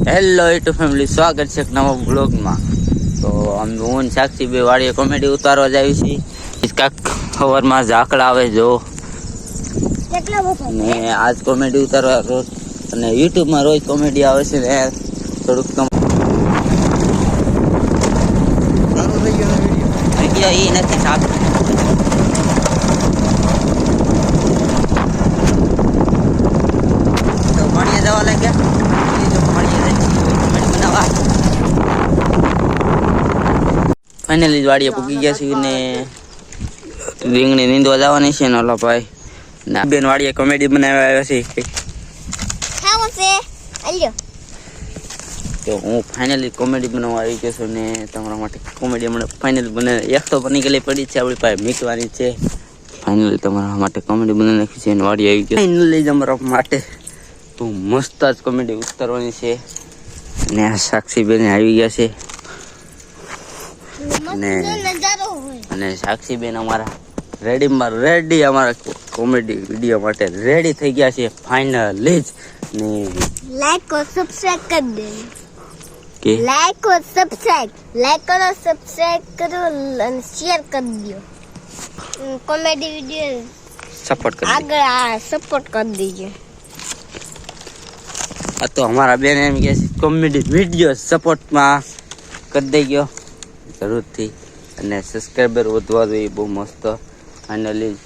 Hello YouTube family સ્વાગત છે એક નવા બ્લોગમાં તો આમ હું સાક્ષી બે વાળીએ કોમેડી ઉતારવા જ છે કાંક ખબરમાં ઝાકડા આવે જો. ને આજ કોમેડી ઉતારવા રોજ અને યુટ્યુબમાં રોજ કોમેડી આવે છે ને. થોડુંક કમ એ નથી સાફ તો મળીએ જવા લાગ્યા એ જો મળીએ જઈએ comedy બનાવવા ફાઇનલી વાડીએ પૂગી ગયા છીએ ને રીંગણી નીંદવા જવાની છે ને ઓલા ભાઈ. ના બેન વાડીએ કોમેડી બનાવવા આવ્યા છે. તો હું ફાઇનલી કોમેડી બનાવવા આવી ગયો છું ને તમારા માટે કોમેડી હમણાં ફાઇનલી બને એક તો બની ગયેલી પડી છે આપણી પાસે મીકવાની છે. ફાઇનલી તમારા માટે કોમેડી બનાવી નાખી છે અને વાડી આવી ગયો. ફાઇનલી તમારા માટે. તો મસ્ત જ કોમેડી ઉતારવાની છે. ને આ સાક્ષી બેન આવી ગયા છે. ને અને સાક્ષીબેન અમારા રેડીમાં રેડી અમારા કોમેડી વીડિયો માટે રેડી થઈ ગયા છે ફાઇનલી જ. ને લાઈક ઓર સબસ્ક્રાઇબ કરી દે. કે? લાઈક ઓર સબસ્ક્રાઇબ લાઈક કરો સબસ્ક્રાઇબ કરો અને શેર કરી દો. કોમેડી વીડિયો સપોર્ટ કરી આગળ આ સપોર્ટ કરી દીજો. આ તો અમારા બેન એમ કે કોમેડી વીડિયો સપોર્ટમાં કરી દઈ ગયો જરૂરથી. અને સબસ્ક્રાઈબર વધવા જોઈએ બહુ મસ્ત. ફાઇનલી